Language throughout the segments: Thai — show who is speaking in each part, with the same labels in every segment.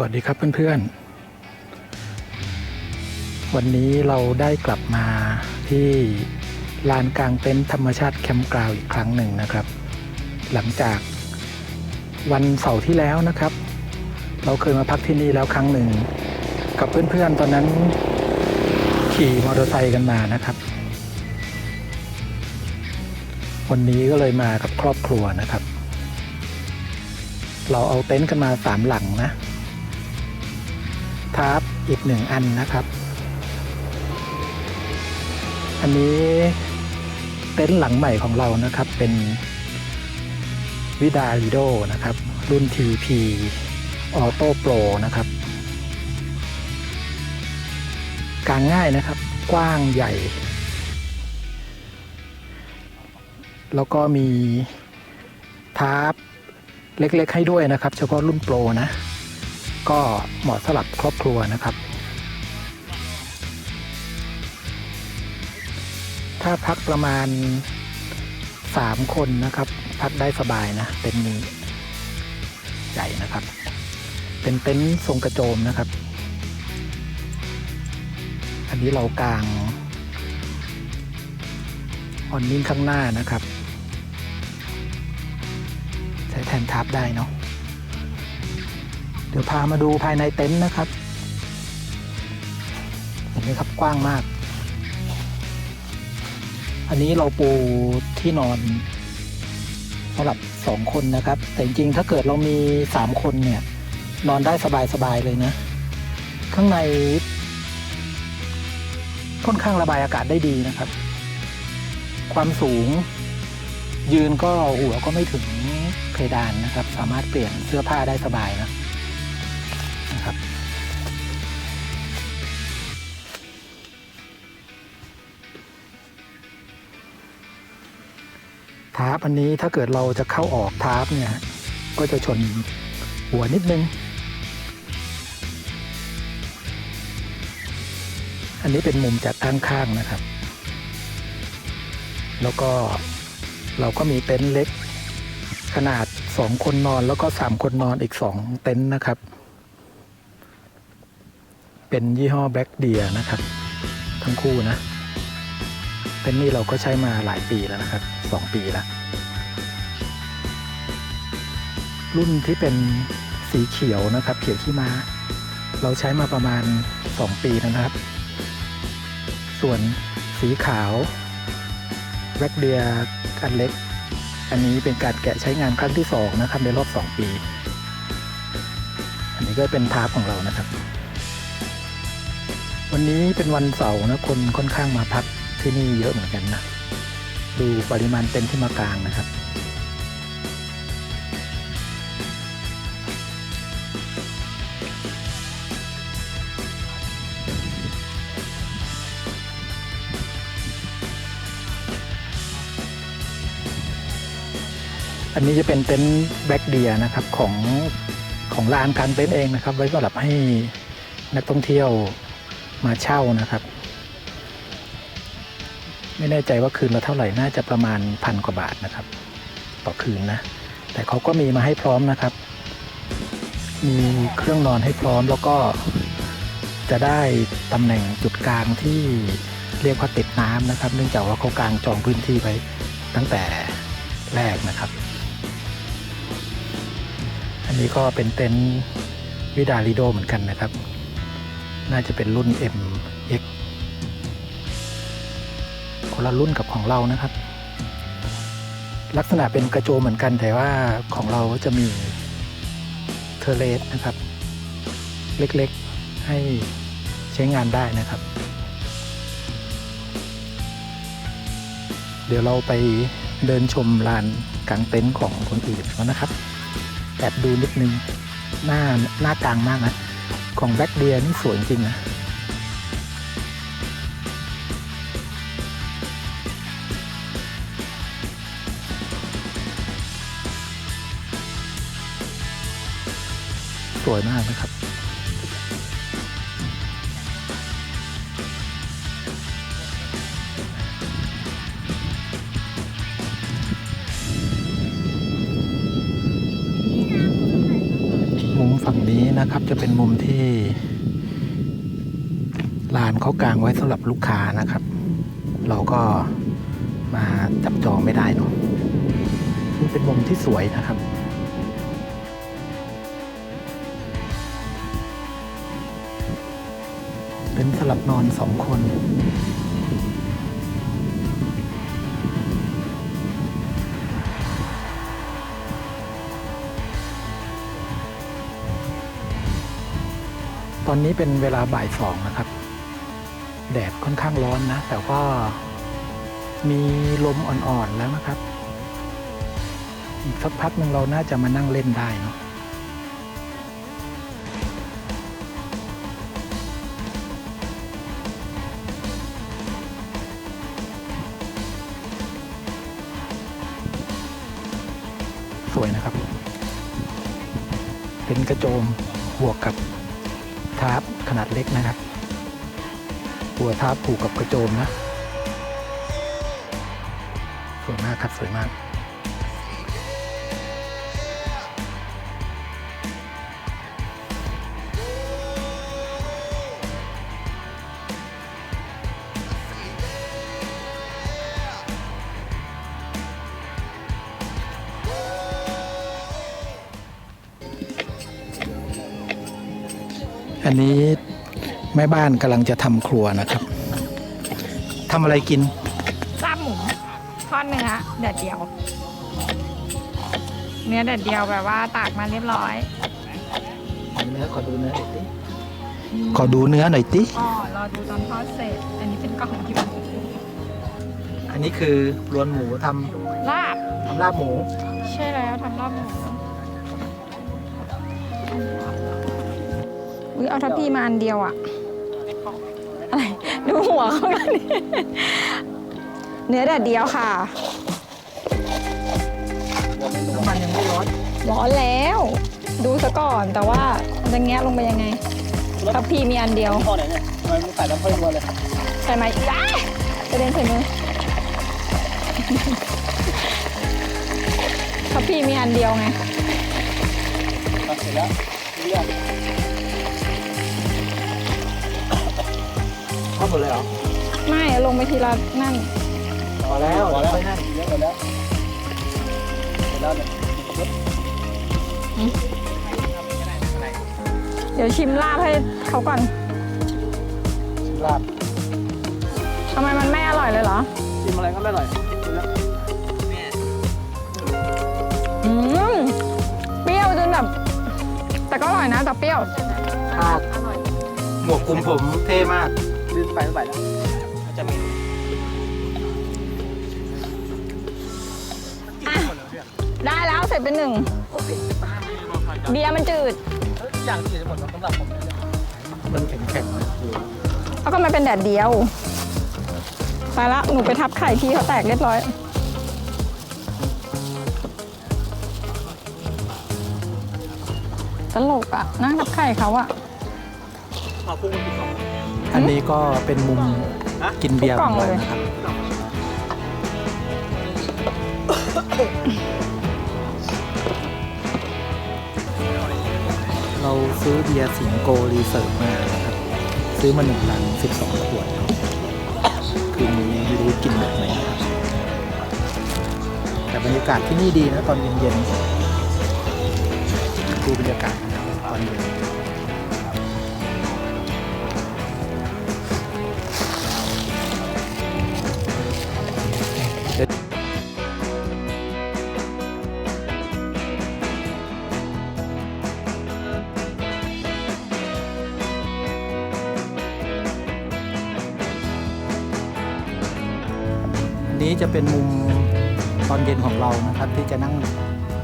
Speaker 1: สวัสดีครับเพื่อนๆ วันนี้เราได้กลับมาที่ลานกลางเต็นท์ธรรมชาติแคมป์กราวอีกครั้งหนึ่งนะครับ หลังจากวันเสาร์ที่แล้วนะครับ เราเคยมาพักที่นี่แล้วครั้งหนึ่ง กับเพื่อนๆ ตอนนั้นขี่มอเตอร์ไซค์กันมานะครับ วันนี้ก็เลยมากับครอบครัวนะครับ เราเอาเต็นท์กันมาสามหลังนะ อีกหนึ่งอันนะครับ อันนี้เต็นท์หลังใหม่ของเรานะครับเป็นวิดาลิโดนะครับ รุ่น TP Auto Pro นะครับกางง่ายนะครับ กว้างใหญ่ แล้วก็มีทาร์ปเล็กๆให้ด้วยนะครับ เฉพาะรุ่นโปรนะ ก็เหมาะสำหรับครอบครัวนะครับ ถ้าพักประมาณ 3 คนนะครับ พักได้สบายนะเต็นท์นี้ใหญ่นะครับ เป็นเต็นท์ทรงกระโจมนะครับ อันนี้เรากางออนนิ่งข้างหน้านะครับ ใช้แทนทับได้เนาะเดี๋ยวพามาดูภายในเต็นท์นะครับเห็นไหมครับกว้างมาก อันนี้เราปูที่นอนสำหรับสองคนนะครับ แต่จริงๆ ถ้าเกิดเรามีสามคนเนี่ย นอนได้สบายๆเลยนะ ข้างในค่อนข้างระบายอากาศได้ดีนะครับ ความสูง ยืนก็หัวก็ไม่ถึงเพดานนะครับ สามารถเปลี่ยนเสื้อผ้าได้สบายนะนะครับ ทาร์ปอันนี้ถ้าเกิดเราจะเข้าออกทาร์ปเนี่ยก็จะชนหัวนิดนึง อันนี้เป็นมุมจากข้างๆนะครับ แล้วก็เราก็มีเต็นท์เล็กขนาดสองคนนอนแล้วก็สามคนนอนอีกสองเต็นท์นะครับ เป็นยี่ห้อแบ็กเดียนะครับ ทั้งคู่นะ เต็นนี้เราก็ใช้มาหลายปีแล้วนะครับสองปีแล้ว รุ่นที่เป็นสีเขียวนะครับ เขียวขี้ม้า เราใช้มาประมาณ 2 ปีนะครับ ส่วนสีขาวแบ็กเดียอันเล็ก อันนี้เป็นการแกะใช้งานครั้งที่ 2 นะครับ ในรอบ 2 ปี อันนี้ก็เป็นทาร์ปของเรานะครับ วันนี้เป็นวันเสาร์นะคนค่อนข้างมาพัก ที่นี่เยอะเหมือนกันนะ ดูปริมาณเต็นท์ที่มากลางนะครับ อันนี้จะเป็นเต็นท์แบ็กเดียนะครับของของลานกางเต็นท์เองนะครับ ไว้สำหรับให้นักท่องเที่ยวมาเช่านะครับ ไม่แน่ใจว่าคืนละเท่าไหร่น่าจะประมาณพันกว่าบาทนะครับ ต่อคืนนะ แต่เขาก็มีมาให้พร้อมนะครับ มีเครื่องนอนให้พร้อมแล้วก็จะได้ตำแหน่งจุดกลางที่เรียกว่าติดน้ำนะครับ เนื่องจากว่าเขากลางจองพื้นที่ไว้ตั้งแต่แรกนะครับ อันนี้ก็เป็นเต็นท์วิดาลิโดเหมือนกันนะครับ น่าจะเป็นรุ่น M คนละรุ่นกับของเรานะครับ ลักษณะเป็นกระโจมเหมือนกันแต่ว่าของเราจะมีเทเลสนะครับ เล็กๆให้ใช้งานได้นะครับ เดี๋ยวเราไปเดินชมลานกลางเต็นท์ของคนอื่นแล้วนะครับแอบดูนิดนึงหน้าหน้ากลางมากนะ ของแบ็กเดียนี่สวยจริงนะ วยมากนะครับมุมฝั่งนี้นะครับจะเป็นมุมที่ลานเขากางไว้สำหรับลูกค้านะครับ เราก็มาจับจองไม่ได้เนอะนี่เป็นมุมที่สวยนะครับ เป็นสลับนอนสองคนตอนนี้เป็นเวลาบ่ายสองนะครับ แดดค่อนข้างร้อนนะ แต่ว่ามีลมอ่อนๆแล้วนะครับอีกสักพักหนึ่งเราน่าจะมานั่งเล่นได้เนาะ โจมบวกกับทาร์ปขนาดเล็กนะครับหัวทาร์ปผูกกับกระโจมนะ สวยมากครับ สวยมาก อันนี้แม่บ้านกำลังจะทำครัวนะครับทำอะไรกิน
Speaker 2: ลาบหมูทอดเนื้อแดดเดียว เนื้อแดดเดียวแบบว่าตากมาเรียบร้อย
Speaker 1: เนื้อขอดูเนื้อหน่อยสิขอดูเนื้อหน่อยสิ
Speaker 2: อ๋อรอดูตอนทอดเสร็จ อันนี้เป็นกล่องอยู่
Speaker 1: อันนี้คือรวนหมูทำ
Speaker 2: ลาบ
Speaker 1: ทำลาบหมู
Speaker 2: ใช่แล้วทำลาบหมู อุ้ยเอาทัพพีมาอันเดียวอะอะไรดูหัวเขากันดิเนื้อแดดเดียวค่ะ
Speaker 1: น้ำมันยังไม่ร้อน
Speaker 2: ร้อนแล้ว ดูซะก่อนแต่ว่าจะแงะลงไปยังไงทัพพีมีอันเดียว
Speaker 3: พ่อไหนเนี่ยทำไมมึงใส่น้ำเพิ่มมาเลย
Speaker 2: ใช่ไหมอ้ายกระเด็นใส่มือทัพพีมีอันเดียวไง
Speaker 3: อะเสร็จแล้วเรียก
Speaker 1: หมดเลยเหรอ
Speaker 2: ไม่ลงไปทีละนั่น
Speaker 1: พอแล้ว
Speaker 3: พอแล้ว
Speaker 1: ค่อยนั่น
Speaker 3: เยอะไปแล้วเสร็จแล้วเนี่ยปึ๊บ
Speaker 2: เดี๋ยวชิมลาบให้เขาก่อน
Speaker 1: ลาบ
Speaker 2: ทำไมมันไม่อร่อยเลยเหรอ
Speaker 3: ชิมอะไรก็ไม่อร่อยเสร็จแล้ว
Speaker 2: อืมเปรี้ยวจนแบบ แต่ก็อร่อยนะแต่เปรี้ยว
Speaker 1: ภาพหมวกคลุมผมเท่มาก
Speaker 3: ลืม ไปไม่ไปแล้วมันจะมี
Speaker 2: ได้แล้วเสร็จเป็นหนึ่งเบียร์มันจืด
Speaker 3: อย่างที่หมดสำหรับผมเนี่ย
Speaker 1: มันแข็งแข็งๆนะ
Speaker 2: แล้วก็มันเป็นแดดเดียวไปละหนูไปทับไข่ที่เขาแตกเรียบร้อยตลกอะนั่งทับไข่เขาอะ
Speaker 3: ขอพุ่งมากี่กล่อง
Speaker 1: อันนี้ก็เป็นมุม
Speaker 3: ฮะ
Speaker 1: กินเบียร์
Speaker 2: ทุกกล่อง
Speaker 1: ของเรา
Speaker 2: เลย
Speaker 1: นะครับเราซื้อเบียร์สิงโกรีเซิร์ฟมานะครับ ซื้อมาหนึ่งลังสิบสองขวดเนาะคืนนี้ไม่รู้กินแบบไหนนะครับ แต่บรรยากาศที่นี่ดีนะตอนเย็นๆดูบรรยากาศนะครับตอนเย็น จะเป็นมุมตอนเย็นของเรานะครับ ที่จะนั่ง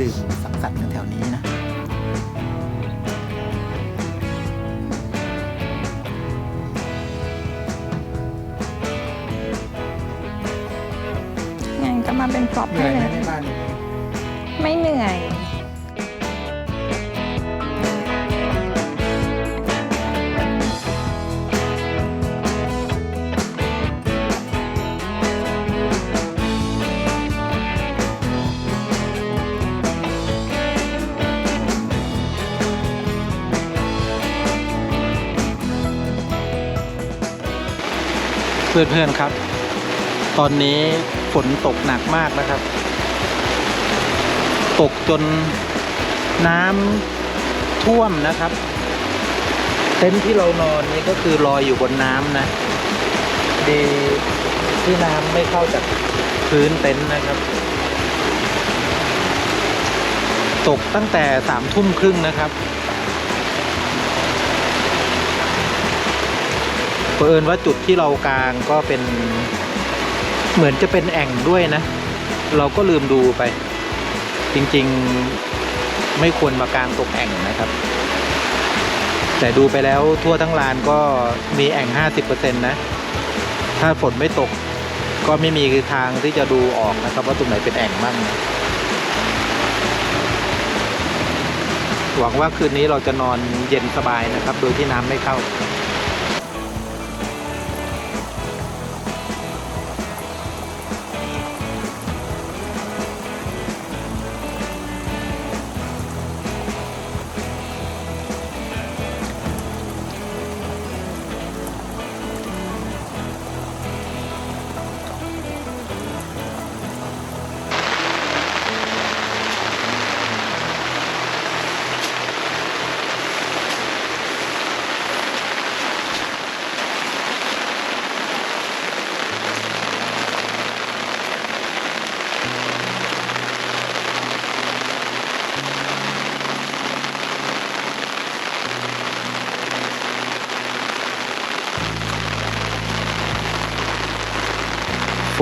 Speaker 1: ดื่มสังสรรค์กันแถวนี้นะ
Speaker 2: งั้นก็มาเป็นฟลอป
Speaker 1: เหนื่
Speaker 2: ให้
Speaker 1: อยไหม
Speaker 2: เลย
Speaker 1: ในบ้าน
Speaker 2: ไม่เหนื่อย
Speaker 1: เพื่
Speaker 4: อนๆครับ ตอนนี้ฝนตกหนักมากนะครับ ตกจนน้ำท่วมนะครับ เต็นท์ที่เรานอนนี่ก็คือลอยอยู่บนน้ำนะดีที่น้ำไม่เข้าจากพื้นเต็นท์นะครับ ตกตั้งแต่สามทุ่มครึ่งนะครับ เผอิญว่าจุดที่เรากลางก็เป็น เหมือนจะเป็นแอ่งด้วยนะ เราก็ลืมดูไป จริงๆไม่ควรมากลางตกแอ่งนะครับ แต่ดูไปแล้วทั่วทั้งลานก็มีแอ่ง 50%นะ ถ้าฝนไม่ตกก็ไม่มีทางที่จะดูออกนะครับว่าตรงไหนเป็นแอ่งมั่งนะหวังว่าคืนนี้เราจะนอนเย็นสบายนะครับ โดยที่น้ำไม่เข้า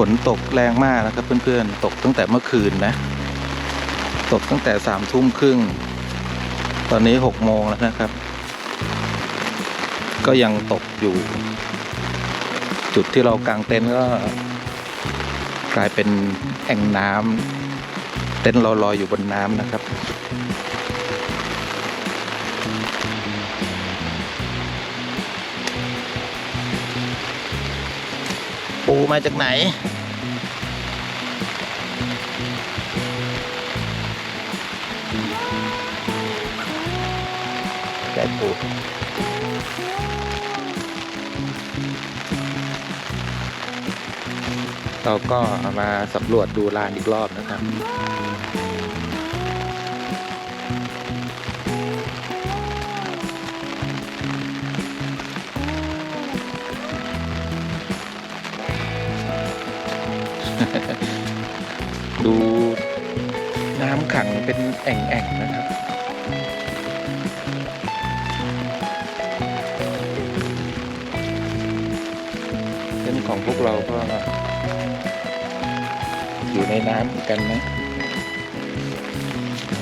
Speaker 4: นตกแรงมากนะครับเพื่อนๆ ตกตั้งแต่เมื่อคืนนะ ตกตั้งแต่สามทุ่มครึ่ง ตอนนี้หกโมงแล้วนะครับ ก็ยังตกอยู่ จุดที่เรากางเต็นท์ก็ กลายเป็นแอ่งน้ำเต็นท์เราลอยอยู่บนน้ำนะครับปูมาจากไหน ไก่ปูเราก็ามาสำรวจดูลานอีกรอบนะครับ ดูน้ำขังเป็นแอ่งๆนะครับ พวกเราก็ อยู่ในน้ำเหมือนกันนะ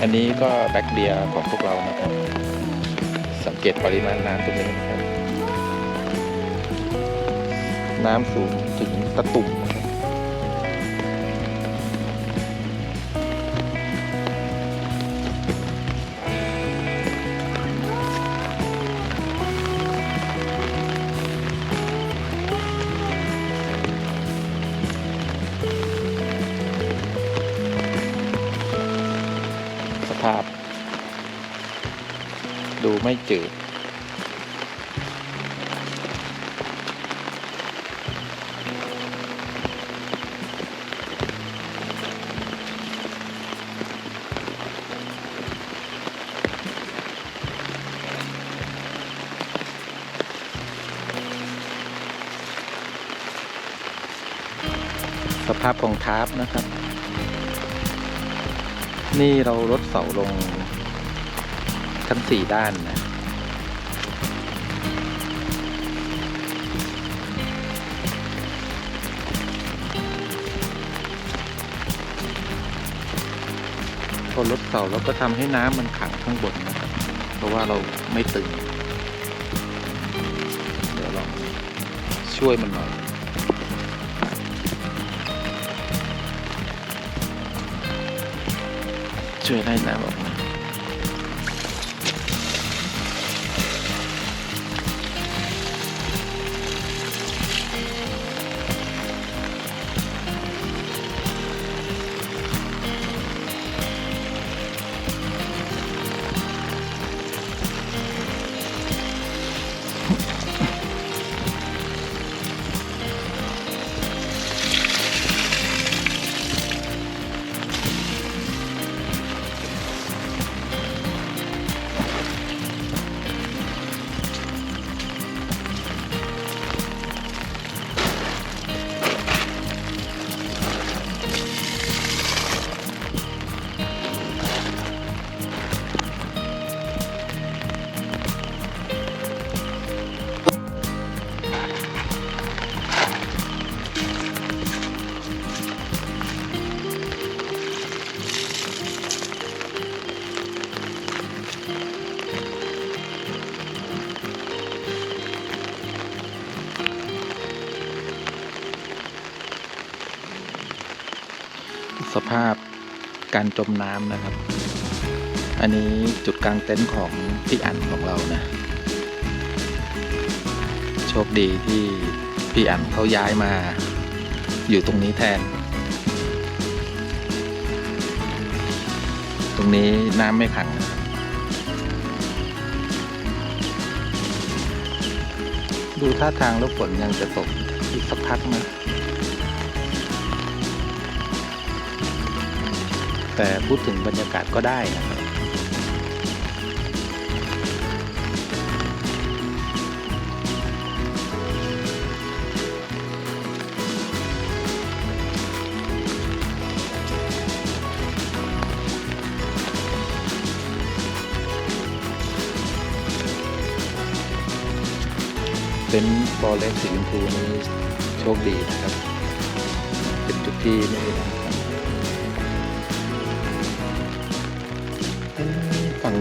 Speaker 4: อันนี้ก็แบ็กเบียร์ของพวกเรานะครับ สังเกตปริมาณน้ำตรงนี้นะครับ น้ำสูงถึงตะตุ่ม จืด สภาพของทาร์ปนะครับ นี่เราลดเสาลงทั้งสี่ด้านนะ พอลดเสาเราก็ทำให้น้ำมันขังข้างบนนะครับเพราะว่าเราไม่ตึงเดี๋ยวลองช่วยมันหน่อยช่วยไล่น้ำออกมา สภาพการจมน้ำนะครับ อันนี้จุดกลางเต็นท์ของพี่อันของเรานะ โชคดีที่พี่อันเขาย้ายมาอยู่ตรงนี้แทน ตรงนี้น้ำไม่ขังนะดูท่าทางแล้วฝนยังจะตกอีกสักพักนะ แต่พูดถึงบรรยากาศก็ได้นะครับเป็นบอลเล็กสีชมพูนี้โชคดีนะครับ เป็นจุดที่ไม่มีน้ำ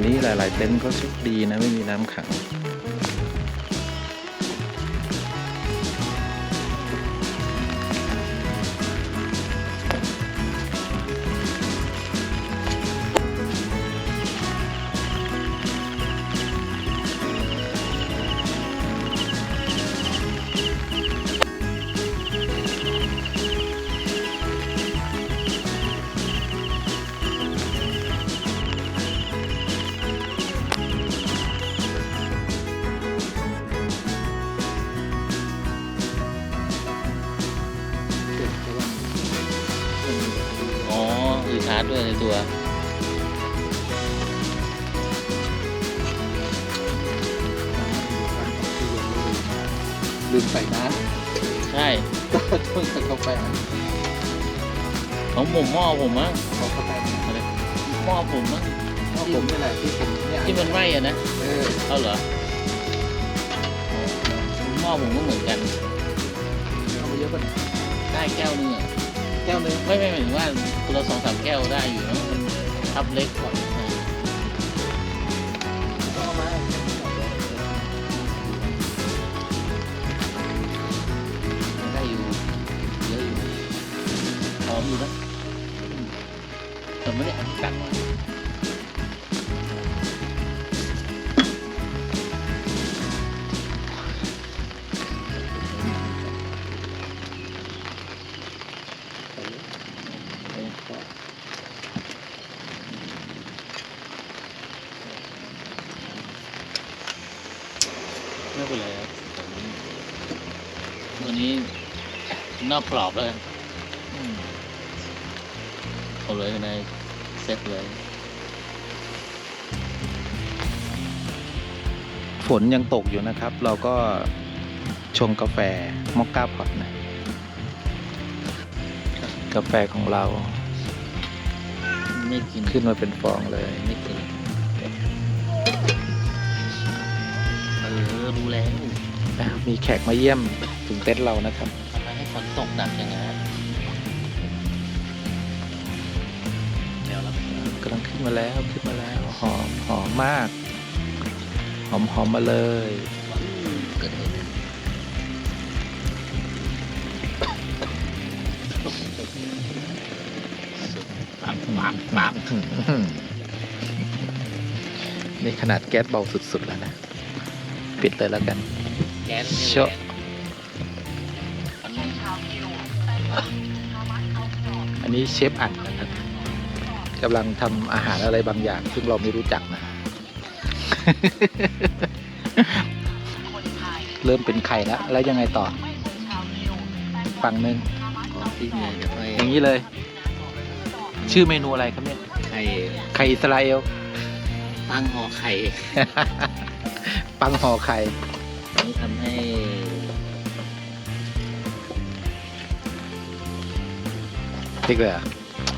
Speaker 4: นี้หลาย ๆ เต็นท์ก็โชคดีนะไม่มีน้ำขัง
Speaker 3: ของผมหม้อผมมั้ง
Speaker 4: ขอกาแฟ
Speaker 3: อะไรหม้อผมมั้ง
Speaker 4: เพราะผมนี่แหละที่ผมเนี่ย
Speaker 3: ที่มันไหม้อะนะ
Speaker 4: เออ
Speaker 3: เอาเหรอหม้อผมก็เหมือนกัน
Speaker 4: เอาไปเยอะป่ะเนี่ย
Speaker 3: ได้แก้วนึงอะ
Speaker 4: แก้วนึง
Speaker 3: ไม่ไม่หมายถึงว่าคนละสองสามแก้วได้อยู่นะมันทับเล็กกว่า ไม่เป็นไรครับตัวนี้นอกกรอบแล้วกันอืมเอาเลยในเซ็ตเลย
Speaker 4: ฝนยังตกอยู่นะครับ เราก็ชงกาแฟมอคก้าพอตนะกาแฟของเรา
Speaker 3: ไม่กิน
Speaker 4: ขึ้นมาเป็นฟองเลย
Speaker 3: ไม่กิน อะ
Speaker 4: มีแขกมาเยี่ยมถึงเต็นท์เรานะครับ
Speaker 3: ทำไมให้ฝนตกหนักอย่างนั้นเดี๋ยวเราไป
Speaker 4: กำลังขึ้นมาแล้วขึ้นมาแล้วหอมหอมมาก หอมหอมมาเลย
Speaker 3: เกิดเหตุปั๊บปั๊บปั๊บ
Speaker 4: นี่ขนาดแก๊สเบาสุดๆแล้วนะ ปิดเลยแล้วกัน
Speaker 3: แก๊ส
Speaker 4: โชะอันนี้เชฟอันนะครับกำลังทำอาหารอะไรบางอย่าง ซึ่งเราไม่รู้จักนะ เริ่มเป็นไข่แล้ว แล้วยังไงต่อ ฝั่งหนึ่ง
Speaker 3: ของที่มีเดี๋ยวให้
Speaker 4: อย่างนี้เลย ชื่อเมนูอะไรครับเนี่ย
Speaker 3: ไข่
Speaker 4: ไข่อิสราเอล
Speaker 3: ตั้งห่อไข่
Speaker 4: ปังห่อไข่
Speaker 3: นี่ ทำให้
Speaker 4: พริกเลยเหรอะ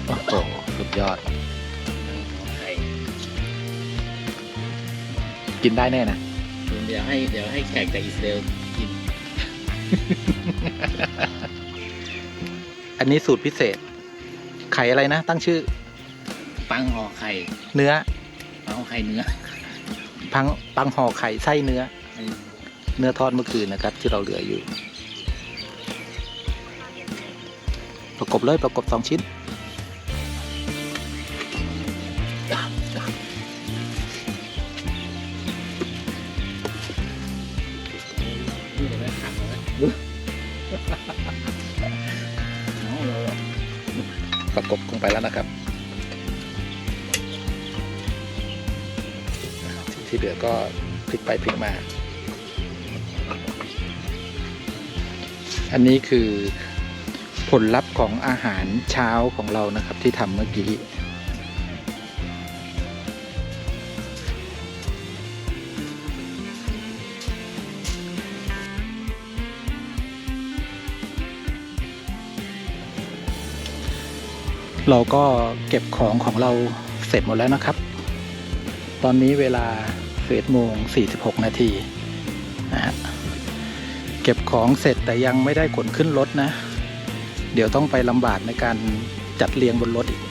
Speaker 4: โอ้โหสุดยอด
Speaker 3: ไข่
Speaker 4: กินได้แน่นะ
Speaker 3: เดี๋ยวให้เดี๋ยวให้แขกจากอิสราเอลกิน
Speaker 4: อันนี้สูตรพิเศษ ไข่อะไรนะ ตั้งชื่อ
Speaker 3: ปังห่อไข่
Speaker 4: เนื้อ
Speaker 3: ปังห่อไข่เนื้อ
Speaker 4: พังปังห่อไข่ไส้เนื้อ เนื้อทอดเมื่อคืนนะครับ ที่เราเหลืออยู่ ประกบเลยประกบสองชิ้น ประกบล
Speaker 1: งไปแล้วนะครับ ที่เหลือก็พลิกไปพลิกมา อันนี้คือผลลัพธ์ของอาหารเช้าของเรานะครับที่ทำเมื่อกี้เราก็เก็บของของเราเสร็จหมดแล้วนะครับ ตอนนี้เวลา11โมง46 นาทีนะฮะเก็บของเสร็จแต่ยังไม่ได้ขนขึ้นรถนะ เดี๋ยวต้องไปลำบากในการจัดเรียงบนรถอีก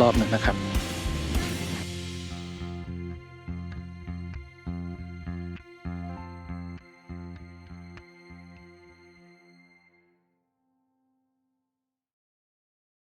Speaker 1: รอบหนึ่งนะครับ